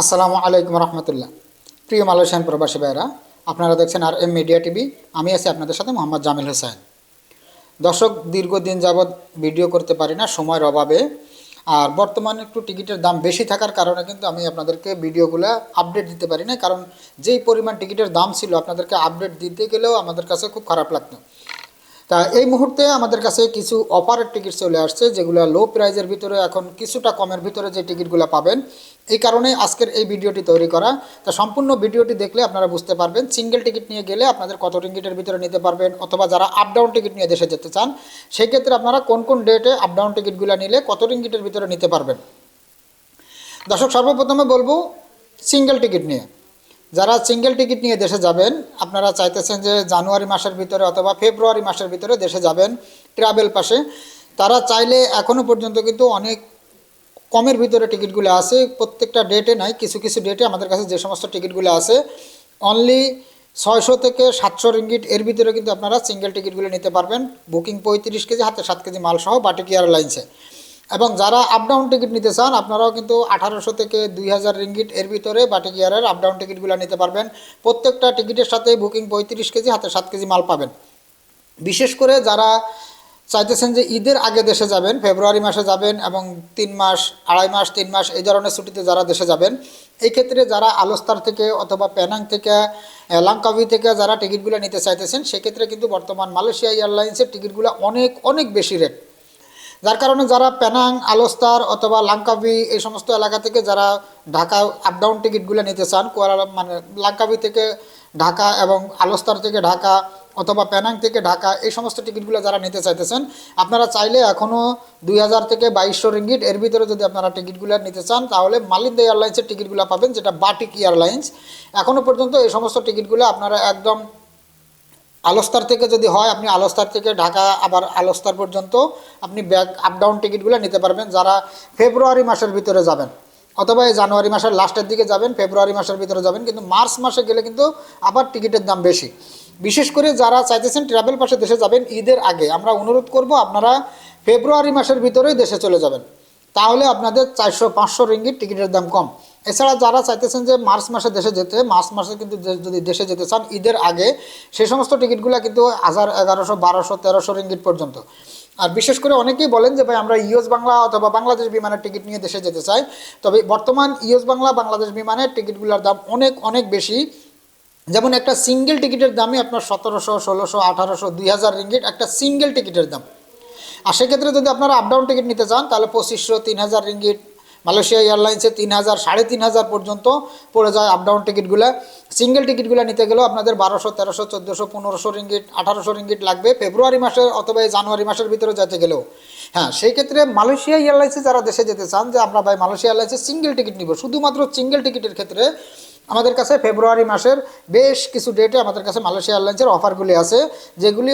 আসসালামু আলাইকুম রহমতুল্লাহ। প্রিয় মালয়েশিয়ান প্রবাসী ভাইরা আপনারা দেখছেন আর এম মিডিয়া টিভি, আমি আছি আপনাদের সাথে মোহাম্মদ জামিল হোসেন। দর্শক, দীর্ঘদিন যাবৎ ভিডিও করতে পারি না, সময়ের অভাবে। আর বর্তমানে একটু টিকিটের দাম বেশি থাকার কারণে কিন্তু আমি আপনাদেরকে ভিডিওগুলো আপডেট দিতে পারি না কারণ যেই পরিমাণ টিকিটের দাম ছিল আপনাদেরকে আপডেট দিতে গেলেও আমাদের কাছে খুব খারাপ লাগতো। তা এই মুহূর্তে আমাদের কাছে কিছু অফারের টিকিট চলে আসছে, যেগুলো লো প্রাইজের ভিতরে এখন কিছুটা কমের ভিতরে যে টিকিটগুলো পাবেন এই কারণে আজকের এই ভিডিওটি তৈরি করা। তা সম্পূর্ণ ভিডিওটি দেখলে আপনারা বুঝতে পারবেন সিঙ্গেল টিকিট নিয়ে গেলে আপনাদের কত টিকিটের ভিতরে নিতে পারবেন অথবা যারা আপ ডাউন টিকিট নিয়ে দেশে যেতে চান, সেই ক্ষেত্রে আপনারা কোন কোন ডেটে আপ ডাউন টিকিটগুলো নিলে কত টিকিটের ভিতরে নিতে পারবেন। দর্শক, সর্বপ্রথমে বলব সিঙ্গেল টিকিট নিয়ে। যারা সিঙ্গেল টিকিট নিয়ে দেশে যাবেন, আপনারা চাইতেছেন যে জানুয়ারি মাসের ভিতরে অথবা ফেব্রুয়ারি মাসের ভিতরে দেশে যাবেন ট্রাভেল পাশে, তারা চাইলে এখনও পর্যন্ত কিন্তু অনেক কমের ভিতরে টিকিটগুলো আছে, প্রত্যেকটা ডেটে নাই, কিছু কিছু ডেটে আমাদের কাছে যে সমস্ত টিকিটগুলো আছে অনলি ছয়শো থেকে সাতশো রিঙ্গিট এর ভিতরে কিন্তু আপনারা সিঙ্গেল টিকিটগুলো নিতে পারবেন। বুকিং পঁয়ত্রিশ কেজি, হাতে সাত কেজি মাল সহ বাটিক এয়ারলাইন্সে এবং যারা আপডাউন টিকিট নিতে চান, আপনারাও কিন্তু আঠারোশো থেকে দুই হাজার রিঙ্গিট এর ভিতরে বাটিক এয়ারের আপ ডাউন টিকিটগুলো নিতে পারবেন। প্রত্যেকটা টিকিটের সাথে বুকিং পঁয়ত্রিশ কেজি, হাতে সাত কেজি মাল পাবেন। বিশেষ করে যারা চাইতেছেন যে ঈদের আগে দেশে যাবেন, ফেব্রুয়ারি মাসে যাবেন এবং তিন মাস, আড়াই মাস, তিন মাস এই ধরনের ছুটিতে যারা দেশে যাবেন, এই ক্ষেত্রে যারা আলোস্তার থেকে অথবা প্যানাং থেকে লাংকাভি থেকে যারা টিকিটগুলো নিতে চাইতেছেন, সেক্ষেত্রে কিন্তু বর্তমান মালয়েশিয়া এয়ারলাইন্সের টিকিটগুলো অনেক অনেক বেশি রেট। যার কারণে যারা প্যানাং আলোস্তার অথবা লাঙ্কাবি এই সমস্ত এলাকা থেকে যারা ঢাকা আপ ডাউন টিকিটগুলো নিতে চান কুয়ালা মানে লাঙ্কাবি থেকে ঢাকা এবং আলোস্তার থেকে ঢাকা অথবা প্যানাং থেকে ঢাকা, এই সমস্ত টিকিটগুলো যারা নিতে চাইতেছেন, আপনারা চাইলে এখনও দুই হাজার থেকে বাইশশো রিঙ্গিট এর ভিতরে যদি আপনারা টিকিটগুলো নিতে চান, তাহলে মালিন্দা এয়ারলাইন্সের টিকিটগুলো পাবেন, যেটা বাটিক এয়ারলাইন্স। এখনও পর্যন্ত এই সমস্ত টিকিটগুলো আপনারা একদম আলোস্তার থেকে যদি হয়, আপনি আলোস্তার থেকে ঢাকা, আবার আলোস্তার পর্যন্ত আপনি ব্যাক আপ ডাউন টিকিটগুলো নিতে পারবেন, যারা ফেব্রুয়ারি মাসের ভিতরে যাবেন। অথবা এই জানুয়ারি মাসের লাস্টের দিকে যাবেন, ফেব্রুয়ারি মাসের ভিতরে যাবেন, কিন্তু মার্চ মাসে গেলে কিন্তু আবার টিকিটের দাম বেশি। বিশেষ করে যারা চাইতেছেন ট্রাভেল পাশে দেশে যাবেন, ঈদের আগে আমরা অনুরোধ করব আপনারা ফেব্রুয়ারি মাসের ভিতরেই দেশে চলে যাবেন। তাহলে আপনাদের চারশো পাঁচশো রিঙ্গিট টিকিটের দাম কম। এছাড়া যারা চাইতেছেন যে মার্চ মাসে দেশে যেতে, মার্চ মাসে কিন্তু যদি দেশে যেতে চান, ঈদের আগে সেই সমস্ত টিকিটগুলো কিন্তু হাজার এগারোশো, বারোশো, তেরোশো রিঙ্গিট পর্যন্ত। আর বিশেষ করে অনেকেই বলেন যে ভাই, আমরা ইউএস বাংলা অথবা বাংলাদেশ বিমানের টিকিট নিয়ে দেশে যেতে চাই। তবে বর্তমান ইউএস বাংলা, বাংলাদেশ বিমানের টিকিটগুলোর দাম অনেক অনেক বেশি। যেমন একটা সিঙ্গেল টিকিটের দামই আপনার সতেরোশো, ষোলোশো, আঠারোশো, দুই হাজার রিঙ্গিট একটা সিঙ্গেল টিকিটের দাম। আর সেক্ষেত্রে যদি আপনারা আপডাউন টিকিট নিতে চান, তাহলে পঁচিশশো, তিন হাজার রিঙ্গিট মালয়েশিয়া এয়ারলাইন্সে তিন হাজার, সাড়ে তিন হাজার পর্যন্ত পড়ে যায় আপডাউন টিকিটগুলো সিঙ্গেল টিকিটগুলো নিতে গেলেও আপনাদের বারোশো, তেরোশো, চোদ্দোশো, পনেরোশো রিঙ্গিট আঠারোশো রিঙ্গিট লাগবে ফেব্রুয়ারি মাসে অথবা জানুয়ারি মাসের ভিতরে যেতে গেলেও। হ্যাঁ সেই ক্ষেত্রে মালয়েশিয়া এয়ারলাইন্সে যারা দেশে যেতে চান যে আমরা ভাই মালয়েশিয়া এয়ারলাইন্সে সিঙ্গেল টিকিট নিব, শুধুমাত্র সিঙ্গেল টিকিটের ক্ষেত্রে আমাদের কাছে ফেব্রুয়ারি মাসের বেশ কিছু ডেটে আমাদের কাছে মালয়েশিয়া এয়ারলাইন্সের অফারগুলি আছে, যেগুলি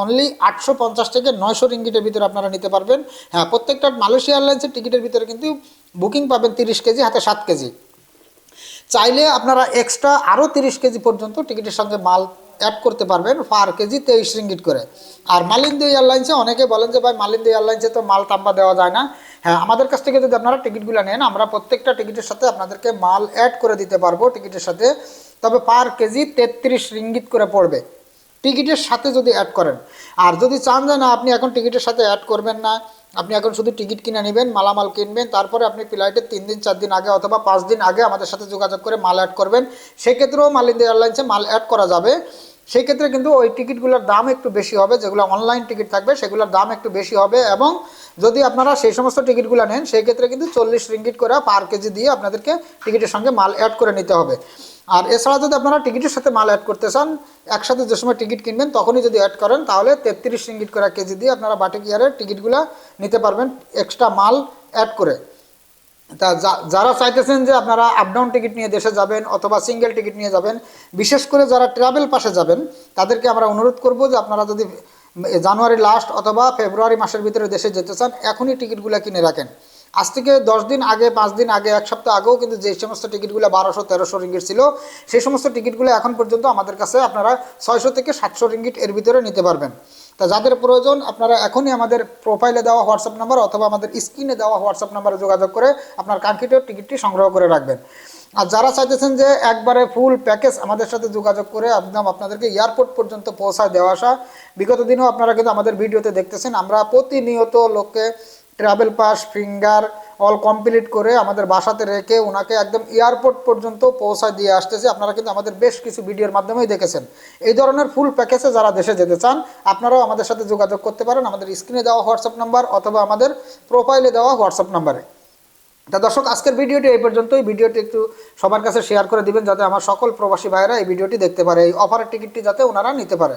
অনলি আটশো পঞ্চাশ থেকে নয়শো রিঙ্গিটের ভিতরে আপনারা নিতে পারবেন। হ্যাঁ প্রত্যেকটা মালয়েশিয়া এয়ারলাইন্সের টিকিটের ভিতরে কিন্তু বুকিং পাবেন তিরিশ কেজি, হাতে সাত কেজি। চাইলে আপনারা এক্সট্রা আরও তিরিশ কেজি পর্যন্ত টিকিটের সঙ্গে মাল অ্যাড করতে পারবেন পার কেজি তেইশ রিঙ্গিট করে। আর মালিন্দ এয়ারলাইন্সে অনেকে বলেন যে, ভাই, মালিন্দ এয়ারলাইন্সে তো মাল তাম্বা দেওয়া যায় না। হ্যাঁ আমাদের কাছ থেকে যদি আপনারা টিকিটগুলো নেন, আমরা প্রত্যেকটা টিকিটের সাথে আপনাদেরকে মাল অ্যাড করে দিতে পারব টিকিটের সাথে। তবে পার কেজি তেত্রিশ রিঙ্গিত করে পড়বে। টিকিটের সাথে যদি অ্যাড করেন। আর যদি চান যে না, আপনি এখন টিকিটের সাথে অ্যাড করবেন না, আপনি এখন শুধু টিকিট কিনে নেবেন, মালামাল কিনবেন, তারপরে আপনি ফ্লাইটের তিন দিন, চার দিন আগে অথবা পাঁচ দিন আগে আমাদের সাথে যোগাযোগ করে মাল অ্যাড করবেন। সেক্ষেত্রেও মালিন্দা এয়ারলাইন্সে মাল অ্যাড করা যাবে। সেই ক্ষেত্রে কিন্তু ওই টিকিটগুলোর দাম একটু বেশি হবে, যেগুলো অনলাইন টিকিট থাকবে, সেগুলোর দাম একটু বেশি হবে এবং যদি আপনারা সেই সমস্ত টিকিটগুলো নেন সেই ক্ষেত্রে কিন্তু চল্লিশ রিঙ্গিট করে পার কেজি দিয়ে আপনাদেরকে টিকিটের সঙ্গে মাল অ্যাড করে নিতে হবে। আর এছাড়া যদি আপনারা টিকিটের সাথে মাল অ্যাড করতে চান, একসাথে যে সময় টিকিট কিনবেন, তখনই যদি অ্যাড করেন, তাহলে তেত্রিশ রিঙ্গিট করে কেজি দিয়ে আপনারা বাটিক ইয়ারের টিকিটগুলো নিতে পারবেন এক্সট্রা মাল অ্যাড করে। তা যারা চাইতেছেন যে আপনারা আপ ডাউন টিকিট নিয়ে দেশে যাবেন অথবা সিঙ্গেল টিকিট নিয়ে যাবেন, বিশেষ করে যারা ট্রাভেল পাশে যাবেন, তাদেরকে আমরা অনুরোধ করব যে আপনারা যদি জানুয়ারি লাস্ট অথবা ফেব্রুয়ারি মাসের ভিতরে দেশে যেতে চান, এখনই টিকিটগুলো কিনে রাখেন। আজ থেকে দশ দিন আগে, পাঁচ দিন আগে, এক সপ্তাহ আগেও কিন্তু যে সমস্ত টিকিটগুলো বারোশো, তেরোশো রিঙ্গিট ছিল, সেই সমস্ত টিকিটগুলো এখন পর্যন্ত আমাদের কাছে আপনারা ছয়শো থেকে সাতশো রিঙ্গিট এর ভিতরে নিতে পারবেন। তা যাদের প্রয়োজন, আপনারা এখনই আমাদের প্রোফাইলে দেওয়া হোয়াটসঅ্যাপ নাম্বার অথবা আমাদের স্ক্রিনে দেওয়া হোয়াটসঅ্যাপ নাম্বারে যোগাযোগ করে আপনার কাঙ্ক্ষিত টিকিটটি সংগ্রহ করে রাখবেন। আর যারা চাইতেছেন যে একবারে ফুল প্যাকেজ আমাদের সাথে যোগাযোগ করে একদম আপনাদেরকে এয়ারপোর্ট পর্যন্ত পৌঁছায় দেওয়া আসা, বিগত দিনেও আপনারা কিন্তু আমাদের ভিডিওতে দেখতেছেন, আমরা প্রতিনিয়ত লোককে travel pass finger all complete করে আমাদের বাসাতে রেখে ওনাকে একদম এয়ারপোর্ট পর্যন্ত পৌঁছায় দিয়ে আসতেছে। আপনারা কিন্তু আমাদের বেশ কিছু ভিডিওর মাধ্যমেই দেখেছেন। এই ধরনের ফুল প্যাকেজে যারা দেশে যেতে চান, আপনারাও আমাদের সাথে যোগাযোগ করতে পারেন। আমাদের স্ক্রিনে দেওয়া হোয়াটসঅ্যাপ নাম্বার অথবা আমাদের প্রোফাইলে দেওয়া হোয়াটসঅ্যাপ নাম্বারে তা দর্শক, আজকের ভিডিওটি এই পর্যন্তই। ভিডিওটি একটু সবার কাছে শেয়ার করে দিবেন, যাতে আমার সকল প্রবাসী ভাইয়েরা এই ভিডিওটি দেখতে পারে, এই অফারের টিকিটটি যাতে ওনারা নিতে পারে।